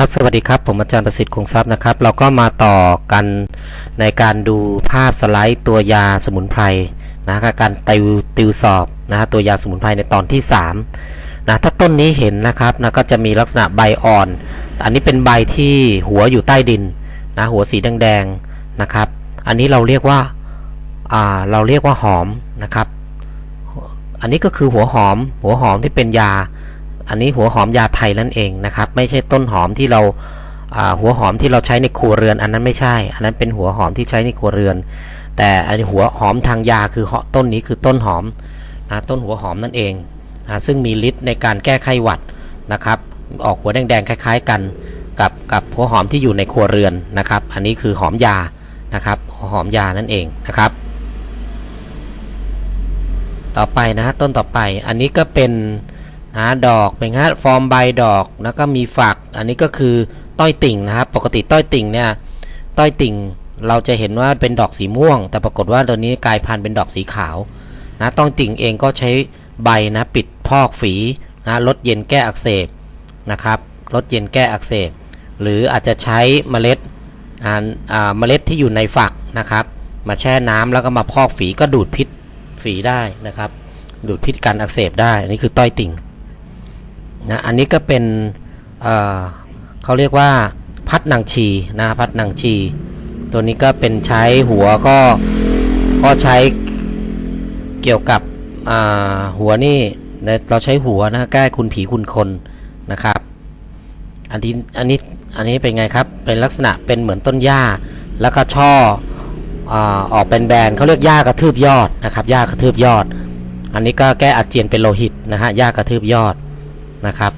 ครับสวัสดีครับ ผมอาจารย์ประสิทธิ์คงทรัพย์นะครับ เราก็มาต่อกันในการดูภาพสไลด์ตัวยาสมุนไพรนะกับการติวติวสอบนะฮะตัวยาสมุนไพรในตอนที่3นะถ้าต้นนี้เห็นนะครับนะก็จะมีลักษณะใบอ่อน อันนี้เป็นใบที่หัวอยู่ใต้ดินนะหัวสีแดงๆนะครับ อันนี้เราเรียกว่าอ่าเราเรียกว่าหอมนะครับ อันนี้ก็คือหัวหอม หัวหอมที่เป็นยา อันนี้หัวหอมยาไทยนั่นเองนะครับ ไม่ใช่ต้นหอมที่เราหัวหอมที่เราใช้ในครัวเรือน อันนั้นไม่ใช่ อันนั้นเป็นหัวหอมที่ใช้ในครัวเรือน แต่อันนี้หัวหอมทางยาคือต้นนี้คือต้นหอมนะต้นหัวหอมนั่นเองนะซึ่งมีฤทธิ์ในการแก้ไขหวัดนะครับ ออกหัวแดงๆคล้ายๆกันกับกับหัวหอมที่อยู่ในครัวเรือนนะครับ อันนี้คือหอมยานะครับหัวหอมยานั่นเองนะครับ ต่อไปนะฮะต้นต่อไปอันนี้ก็เป็น นะดอกเป็นฮะฟอร์มใบดอกแล้วก็มีฝัก อันนี้ก็คือต้อยติ่งนะครับ ปกติต้อยติ่งเนี่ยต้อยติ่งเราจะเห็นว่าเป็นดอกสีม่วง แต่ปรากฏว่าตัวนี้กลายพันธุ์เป็นดอกสีขาวนะต้อยติ่งเองก็ใช้ใบนะปิดพอกฝีนะลดเย็นแก้อักเสบนะครับลดเย็นแก้อักเสบ หรืออาจจะใช้เมล็ดอ่าอ่าเมล็ดที่อยู่ในฝักนะครับ มาแช่น้ำแล้วก็มาพอกฝีก็ดูดพิษฝีได้นะครับ ดูดพิษการอักเสบได้อันนี้คือต้อยติ่ง นะอันนี้ก็เป็นเเขาเรียกว่าพัดนางชีนะพัดนางชี ตัวนี้ก็เป็นใช้หัวก็ก็ใช้เกี่ยวกับหัวนี่เราใช้หัวนะแก้คุณผีคุณคนนะครับอันนี้อันนี้อันนี้เป็นไงครับเป็นลักษณะเป็นเหมือนต้นหญ้า แล้วก็ช่ออออกเป็นแบนเขาเรียกหญ้ากระทืบยอดนะครับหญ้ากระทืบยอด อันนี้ก็แก้อาเจียนเป็นโลหิตนะฮะหญ้ากระทืบยอด นะครับ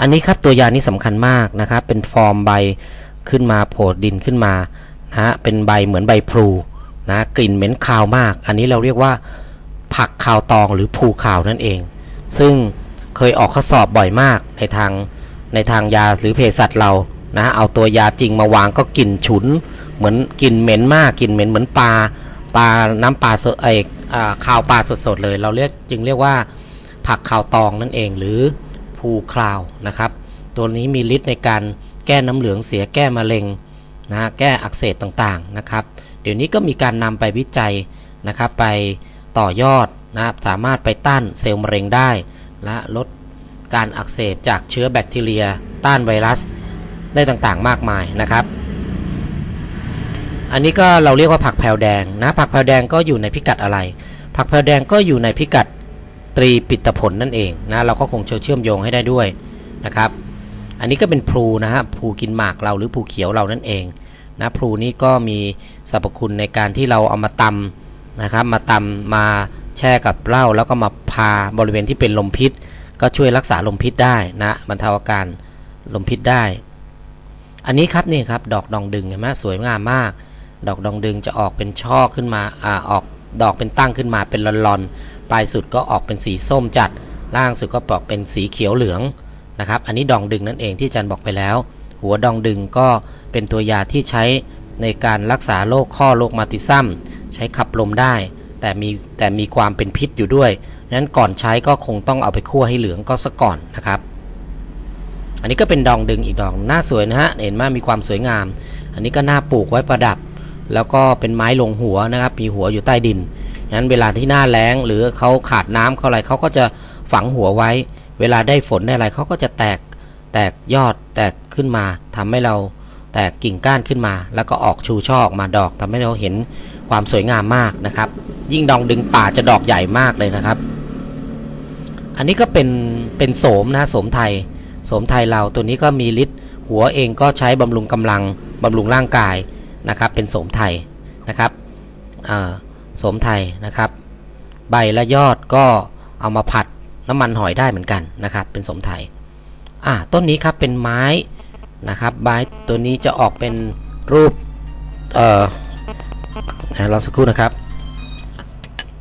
อันนี้ครับตัวยานี้สำคัญมากนะครับ เป็นฟอร์มใบขึ้นมาโผล่ดินขึ้นมานะฮะเป็นใบเหมือนใบพลูนะกลิ่นเหม็นคาวมาก อันนี้เราเรียกว่าผักคาวตองหรือภูคาวนั่นเอง ซึ่งเคยออกข้อสอบบ่อยมากในทางในทางยาหรือเภสัชเรานะเอาตัวยาจริงมาวางก็กลิ่นฉุน เหมือนกลิ่นเหม็นมากกลิ่นเหม็นเหมือนปลาปลาน้ำปลาสดไอข้าวปลาสดๆเลย เราเรียกจึงเรียกว่า ผักข้าวตองนั่นเองหรือภูคลาวนะครับ ตัวนี้มีฤทธิ์ในการแก้น้ำเหลืองเสียแก้มะเร็งนะแก้อักเสบต่างๆนะครับ เดี๋ยวนี้ก็มีการนำไปวิจัยนะครับ ไปต่อยอดนะครับสามารถไปต้านเซลล์มะเร็งได้ และลดการอักเสบจากเชื้อแบคทีเรีย ต้านไวรัสได้ต่างๆ มากมายนะครับ อันนี้ก็เราเรียกว่าผักแพรวแดงนะผักแพรวแดงก็อยู่ในพิกัดอะไร ผักแพรวแดงก็อยู่ในพิกัด ตรีปิตผลนั่นเองนะเราก็คงเชื่อมโยงให้ได้ด้วยนะครับ อันนี้ก็เป็นพลูนะฮะพลูกินหมากเราหรือพลูเขียวเรานั่นเองนะพลูนี้ก็มีสรรพคุณในการที่เราเอามาตำนะครับ มาตำมาแช่กับเหล้าแล้วก็มาพาบริเวณที่เป็นลมพิษ ก็ช่วยรักษาลมพิษได้นะบรรเทาอาการลมพิษได้ อันนี้ครับนี่ครับดอกดองดึงเห็นไหมสวยงามมาก ดอกดองดึงจะออกเป็นช่อขึ้นมาอ่าออกดอกเป็นตั้งขึ้นมาเป็นลอนๆ ปลายสุดก็ออกเป็นสีส้มจัด ล่างสุดก็ออกเป็นสีเขียวเหลืองนะครับ อันนี้ดองดึงนั่นเองที่อาจารย์บอกไปแล้ว หัวดองดึงก็เป็นตัวยาที่ใช้ในการรักษาโรคข้อโรคมาติซัมใช้ขับลมได้ แต่มีแต่มีความเป็นพิษอยู่ด้วยนั้นก่อนใช้ก็คงต้องเอาไปคั่วให้เหลืองก็ซะก่อนนะครับ อันนี้ก็เป็นดองดึงอีกดอกหน้าสวยนะฮะเห็นไหมมีความสวยงาม อันนี้ก็หน่าปลูกไว้ประดับ แล้วก็เป็นไม้ลงหัวนะครับ มีหัวอยู่ใต้ดิน งั้นเวลาที่หน้าแล้งหรือเขาขาดน้ำเขาอะไรเขาก็จะฝังหัวไว้ เวลาได้ฝนได้อะไรเขาก็จะแตกแตกยอดแตกขึ้นมาทำให้เราแตกกิ่งก้านขึ้นมา แล้วก็ออกชูช่อออกมาดอกทำให้เราเห็นความสวยงามมากนะครับ ยิ่งดองดึงป่าจะดอกใหญ่มากเลยนะครับ อันนี้ก็เป็นเป็นโสมนะโสมไทยโสมไทยเราตัวนี้ก็มีฤทธิ์หัวเองก็ใช้บำรุงกำลังบำรุงร่างกายนะครับ เป็นโสมไทยนะครับโสมไทยนะครับ ใบและยอดก็เอามาผัดน้ำมันหอยได้เหมือนกันนะครับ เป็นสมไทยอ่าต้นนี้ครับเป็นไม้นะครับไม้ตัวนี้จะออกเป็นรูปเอ่อรอสักครู่นะครับ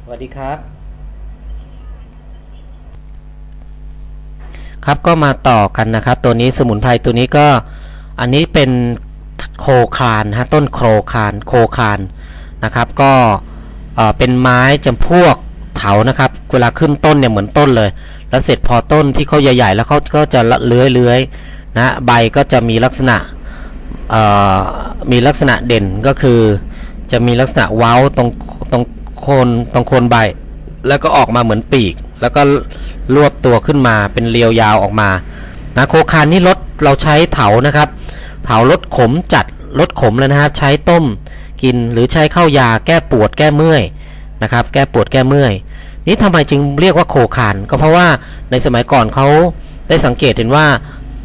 สวัสดีครับ ครับก็มาต่อกันนะครับ ตัวนี้สมุนไพรตัวนี้ก็อันนี้เป็นโคคานฮะต้นโคคานโคคานนะครับ ก็ เป็นไม้จำพวกเถานะครับ เวลาขึ้นต้นเนี่ยเหมือนต้นเลย แล้วเสร็จพอต้นที่เขาใหญ่ ๆ แล้วเขาก็จะเลื้อยเลื้อยนะใบก็จะมีลักษณะมีลักษณะเด่นก็คือ จะมีลักษณะเว้าตรงตรงโคนตรงโคนใบ แล้วก็ออกมาเหมือนปีก แล้วก็รวบตัวขึ้นมาเป็นเรียวยาวออกมานะโคคานนี่ลดเราใช้เถานะครับ เถาลดขมจัดลดขมเลยนะครับใช้ต้ม กินหรือใช้เข้ายาแก้ปวดแก้เมื่อยนะครับ แก้ปวดแก้เมื่อยนี่ทำไมจึงเรียกว่าโคคานก็เพราะว่าในสมัยก่อนเขาได้สังเกตเห็นว่า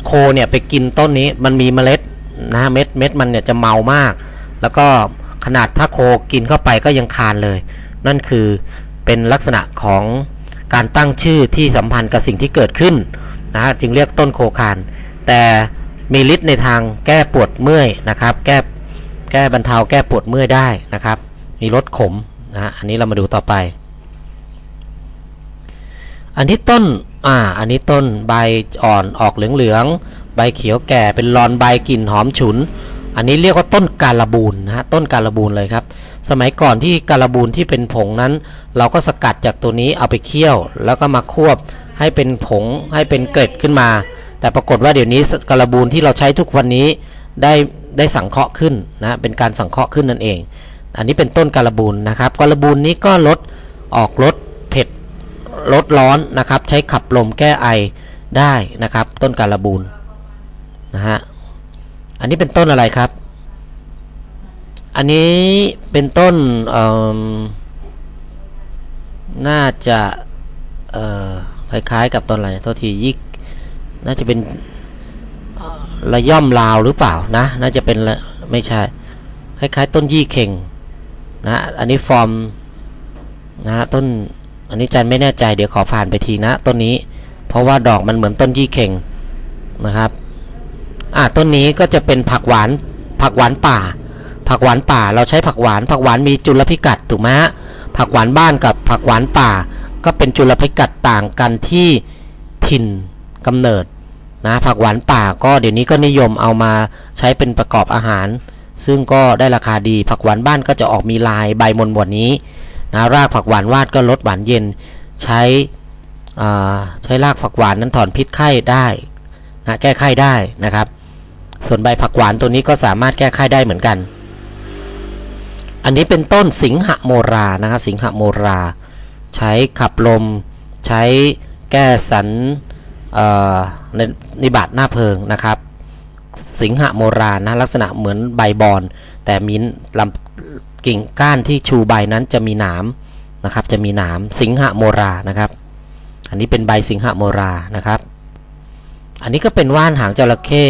โคเนี่ยไปกินต้นนี้มันมีเมล็ดนะเม็ดเม็ดมันเนี่ยจะเมามาก แล้วก็ขนาดถ้าโคกินเข้าไปก็ยังคานเลย นั่นคือเป็นลักษณะของการตั้งชื่อที่สัมพันธ์กับสิ่งที่เกิดขึ้นนะจึงเรียกต้นโคคาน แต่มีฤทธิ์ในทางแก้ปวดเมื่อยนะครับ แก้ แก้บรรเทาแก้ปวดเมื่อยได้นะครับ มีลดขมนะอันนี้เรามาดูต่อไป อันนี้ต้นอ่าอันนี้ต้นใบอ่อนออกเหลืองๆใบเขียวแก่เป็นรอนใบกลิ่นหอมฉุน อันนี้เรียกว่าต้นการบูนนะฮะต้นการบูนเลยครับ สมัยก่อนที่การบูนที่เป็นผงนั้น เราก็สกัดจากตัวนี้เอาไปเคี่ยว แล้วก็มาควบให้เป็นผงให้เป็นเกล็ดขึ้นมา แต่ปรากฏว่าเดี๋ยวนี้การบูนที่เราใช้ทุกวันนี้ได้ ได้สังเคราะห์ขึ้นนะเป็นการสังเคราะห์ขึ้นนั่นเอง อันนี้เป็นต้นการบูนนะครับการบูนนี้ก็ลดออกลดเผ็ดลดร้อนนะครับ ใช้ขับลมแก้ไอได้นะครับ ต้นการบูนนะฮะอันนี้เป็นต้นอะไรครับ อันนี้เป็นต้นน่าจะคล้ายๆกับต้นอะไรโทษทียิกน่าจะเป็น ระย่อมลาวหรือเปล่านะ น่าจะเป็นไม่ใช่ คล้ายๆ ต้นยี่เข่งนะอันนี้ฟอร์มนะต้นอันนี้จันไม่แน่ใจเดี๋ยวขอผ่านไปทีนะ ต้นนี้ เพราะว่าดอกมันเหมือนต้นยี่เข่งนะครับอ่าต้นนี้ก็จะเป็นผักหวานผักหวานป่า ผักหวานป่า เราใช้ผักหวาน ผักหวานมีจุลพิกัดถูกไหมผักหวานบ้านกับผักหวานป่า ก็เป็นจุลพิกัดต่างกันที่ถิ่นกำเนิด นะผักหวานป่าก็เดี๋ยวนี้ก็นิยมเอามาใช้เป็นประกอบอาหาร ซึ่งก็ได้ราคาดีผักหวานบ้านก็จะออกมีลายใบมนบวนี้นะรากผักหวานวาดก็ลดหวานเย็น ใช้ใช้รากผักหวานนั้นถอนพิษไข้ได้นะแก้ไข้ได้นะครับ ส่วนใบผักหวานตัวนี้ก็สามารถแก้ไข้ได้เหมือนกัน อันนี้เป็นต้นสิงหโมรานะครับสิงหโมรา ใช้ขับลม ใช้แก้สัน ในนิบัติหน้าเพิงนะครับ สิงหโมรานะลักษณะเหมือนใบบอน แต่มีลำกิ่งก้านที่ชูใบนั้นจะมีหนามนะครับ จะมีหนามสิงหโมรานะครับ อันนี้เป็นใบสิงหโมรานะครับ อันนี้ก็เป็นว่านหางจระเข้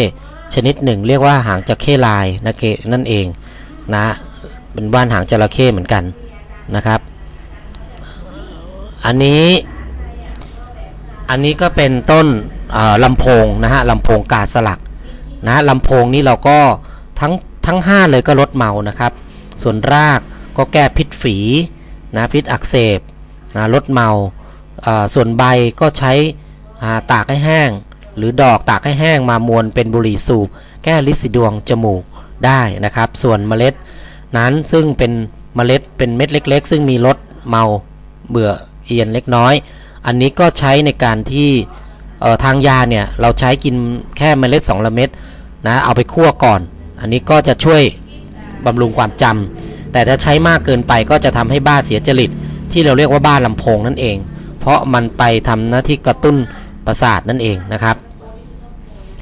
ชนิดหนึ่ง เรียกว่าหางจระเข้ลายนะเกนั่นเองนะเป็นว่านหางจระเข้เหมือนกันนะครับ อันนี้ อันนี้ก็เป็นต้นลำโพงนะฮะลำโพงกาสลักนะลำโพงนี้เราก็ทั้งทั้ง 5 เลยก็ลดเมานะครับ ส่วนรากก็แก้พิษฝีนะพิษอักเสบนะลดเมาส่วนใบก็ใช้ตากให้แห้ง หรือดอกตากให้แห้งมามวนเป็นบุหรี่สูบ แก้ลิสิดวงจมูกได้นะครับ ส่วนเมล็ดนั้นซึ่งเป็นเมล็ดเป็นเม็ดเล็ก ๆ ซึ่งมีรสเมาเบื่อเอียนเล็กน้อย อันนี้ก็ใช้ในการที่ทางยาเนี่ยเราใช้กินแค่เมล็ด2ละเม็ดนะเอาไปคั่วก่อน อันนี้ก็จะช่วยบำรุงความจำแต่ถ้าใช้มากเกินไปก็จะทำให้บ้าเสียจริต ที่เราเรียกว่าบ้าลำโพงนั่นเอง เพราะมันไปทำหน้าที่กระตุ้นประสาทนั่นเองนะครับ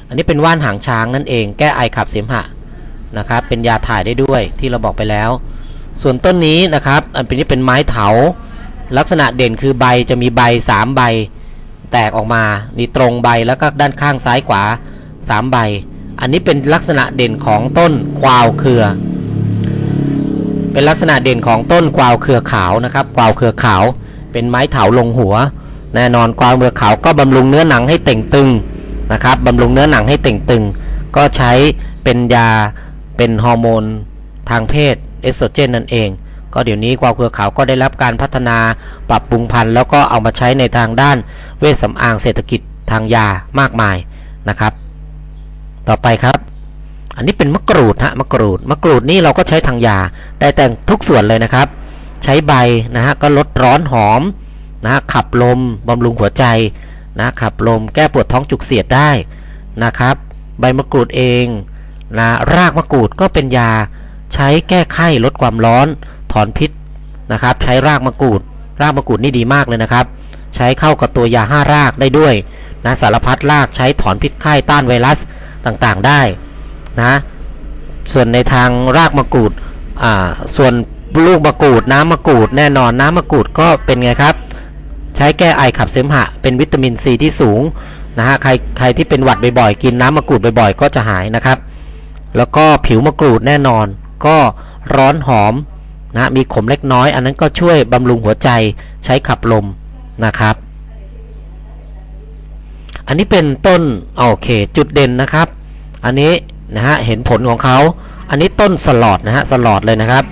อันนี้เป็นว่านหางช้างนั่นเอง แก้ไอขับเสมหะนะครับเป็นยาถ่ายได้ด้วยที่เราบอกไปแล้ว ส่วนต้นนี้นะครับ อันนี้เป็นไม้เถา ลักษณะเด่นคือใบจะมีใบ 3 ใบ แตกออกมานี่ตรงใบแล้วก็ด้านข้างซ้ายขวา 3 ใบ อันนี้เป็นลักษณะเด่นของต้นควาวเครือ เป็นลักษณะเด่นของต้นควาวเครือขาวนะครับควาวเครือขาว เป็นไม้เถาลงหัว แน่นอนควาวเครือขาวก็บำรุงเนื้อหนังให้เต่งตึงนะครับบำรุงเนื้อหนังให้เต่งตึง ก็ใช้เป็นยาเป็นฮอร์โมนทางเพศเอสโตรเจนนั่นเอง ก็เดี๋ยวนี้ควาวเครือขาวก็ได้รับการพัฒนาปรับปรุงพันธุ์แล้วก็เอามาใช้ในทางด้านเวชสำอางเศรษฐกิจทางยามากมายนะครับ ต่อไปครับ อันนี้เป็นมะกรูดฮะมะกรูดมะกรูดนี่เราก็ใช้ทางยาได้แต่งทุกส่วนเลยนะครับ ใช้ใบนะฮะก็ลดร้อนหอมนะขับลมบำรุงหัวใจนะขับลมแก้ปวดท้องจุกเสียดได้นะครับ ใบมะกรูดเองนะรากมะกรูดก็เป็นยาใช้แก้ไข้ลดความร้อน ถอนพิษนะครับ ใช้รากมะกรูด รากมะกรูดนี่ดีมากเลยนะครับ ใช้เข้ากับตัวยาห้ารากได้ด้วยนะสารพัดรากใช้ถอนพิษไข้ต้านไวรัสต่างๆได้นะส่วนในทางรากมะกรูดอ่าส่วนลูกมะกรูดน้ำมะกรูดแน่นอนน้ำมะกรูดก็เป็นไงครับ ใช้แก้ไอขับเสมหะ เป็นวิตามินซีที่สูงนะฮะใครใครที่เป็นหวัดบ่อยๆกินน้ำมะกรูดบ่อยๆ ก็จะหายนะครับ แล้วก็ผิวมะกรูดแน่นอน ก็ร้อนหอม นะมีขมเล็กน้อย อันนั้นก็ช่วยบำรุงหัวใจใช้ขับลมนะครับ อันนี้เป็นต้นโอเคจุดเด่นนะครับ อันนี้นะฮะเห็นผลของเขา อันนี้ต้นสลอดนะฮะสลอดเลยนะครับ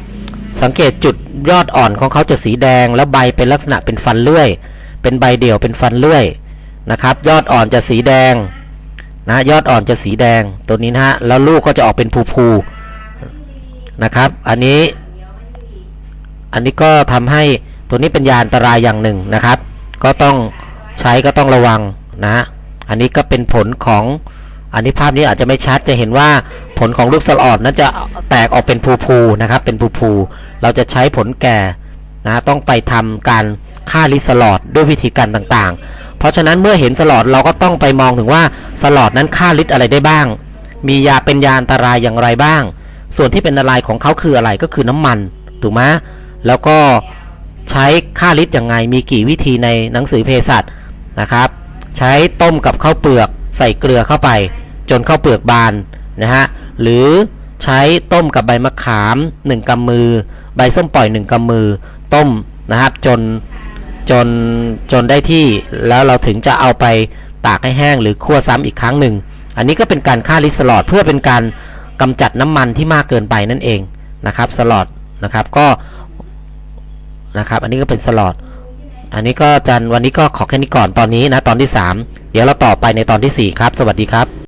สังเกตจุดยอดอ่อนของเขาจะสีแดง แล้วใบเป็นลักษณะเป็นฟันเลื่อย เป็นใบเดี่ยวเป็นฟันเลื่อยนะครับ ยอดอ่อนจะสีแดงนะยอดอ่อนจะสีแดงตัวนี้นะฮะแล้วลูกก็จะออกเป็นภูๆนะครับ อันนี้ อันนี้ก็ทำให้ตัวนี้เป็นยาอันตรายอย่างหนึ่งนะครับ ก็ต้องใช้ก็ต้องระวังนะ อันนี้ก็เป็นผลของอันนี้ภาพนี้อาจจะไม่ชัดจะเห็นว่าผลของลูกสลอดนั้นจะแตกออกเป็นภูๆนะครับ เป็นภูๆเราจะใช้ผลแก่นะต้องไปทำการฆ่าลิสลอดด้วยวิธีการต่างๆ เพราะฉะนั้นเมื่อเห็นสลอดเราก็ต้องไปมองถึงว่าสลอดนั้นฆ่าลิสอะไรได้บ้าง มียาเป็นยาอันตรายอย่างไรบ้าง ส่วนที่เป็นอันตรายของเขาคืออะไรก็คือน้ำมันถูกไหม แล้วก็ใช้ฆ่าลิสยังไงมีกี่วิธีในหนังสือเภสัชนะครับ ใช้ต้มกับข้าวเปลือกใส่เกลือเข้าไป จนข้าวเปลือกบานนะฮะหรือใช้ต้มกับใบมะขาม 1กำมือ ใบส้มปล่อย 1กำมือ ต้มนะครับจนจนจนได้ที่แล้วเราถึงจะเอาไปตากให้แห้งหรือคั่วซ้ำอีกครั้งหนึ่ง อันนี้ก็เป็นการฆ่าลิสลอดเพื่อเป็นการกำจัดน้ำมันที่มากเกินไปนั่นเองนะครับสลอดนะครับก็ นะครับ อันนี้ก็เป็นสล็อตอันนี้ก็จันวันนี้ก็ขอแค่นี้ก่อนตอนนี้นะตอนที่ 3 เดี๋ยวเราต่อไปในตอนทีสี่4 ครับ สวัสดีครับ